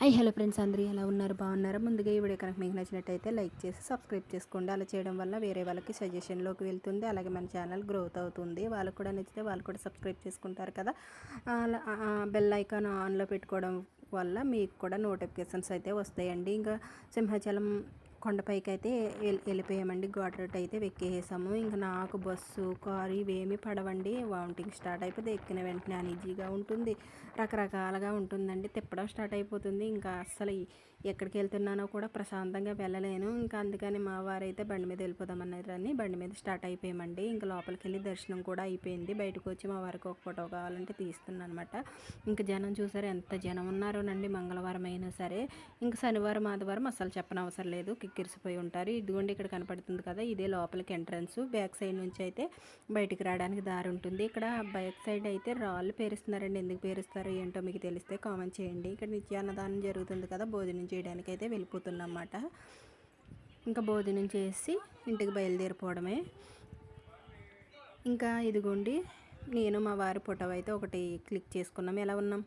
High hello friends అందరూ ఎలా ఉన్నారు? బాగున్నారా? ముందుగా ఈ వీడియో కనుక మీకు నచ్చినట్టయితే లైక్ చేసి సబ్స్క్రైబ్ చేసుకోండి. అలా చేయడం వల్ల వేరే వాళ్ళకి సజెషన్లోకి వెళ్తుంది. అలాగే మన ఛానల్ గ్రోత్ అవుతుంది. వాళ్ళకు కూడా నచ్చితే వాళ్ళు కూడా సబ్స్క్రైబ్ చేసుకుంటారు కదా. అలా బెల్ ఐకాన్ ఆన్లో పెట్టుకోవడం వల్ల మీకు కూడా నోటిఫికేషన్స్ అయితే వస్తాయండి. ఇంకా సింహాచలం కొండపైకి అయితే వెళ్ళిపోయామండి. గోడరట్ అయితే వెక్కేసాము ఇంకా నాకు బస్సు కారు ఇవేమి పడవండి. వామిటింగ్ స్టార్ట్ అయిపోతే ఎక్కిన వెంటనే అనీజీగా ఉంటుంది. రకరకాలుగా ఉంటుందండి. తిప్పడం స్టార్ట్ అయిపోతుంది. ఇంకా అస్సలు ఎక్కడికి వెళ్తున్నానో కూడా ప్రశాంతంగా వెళ్ళలేను. ఇంకా అందుకని మా వారైతే బండి మీద వెళ్ళిపోదామన్నారని బండి మీద స్టార్ట్ అయిపోయామండి. ఇంకా లోపలికి వెళ్ళి దర్శనం కూడా అయిపోయింది. బయటకు వచ్చి మా వారికి ఒక ఫోటో కావాలంటే తీస్తున్నాను అనమాట ఇంకా జనం చూసారు ఎంత జనం ఉన్నారోనండి మంగళవారం అయినా సరే. ఇంకా శనివారం ఆదివారం అసలు చెప్పనవసరం లేదు. కిక్కిరిసిపోయి ఉంటారు. ఇదిగోండి ఇక్కడ కనపడుతుంది కదా ఇదే లోపలికి ఎంట్రన్స్. బ్యాక్ సైడ్ నుంచి అయితే బయటికి రావడానికి దారి ఉంటుంది. ఇక్కడ బ్యాక్ సైడ్ అయితే రాళ్ళు పేరుస్తున్నారండి. ఎందుకు పేరుస్తారో ఏంటో మీకు తెలిస్తే కామెంట్ చేయండి. ఇక్కడ నిత్యాన్నదానం జరుగుతుంది కదా భోజనం చేయడానికి అయితే వెళ్ళిపోతున్నమాట ఇంకా భోజనం చేసి ఇంటికి బయలుదేరిపోవడమే. ఇంకా ఇదిగోండి నేను మా వారి ఫోటో అయితే ఒకటి క్లిక్ చేసుకున్నాం. ఎలా ఉన్నాం?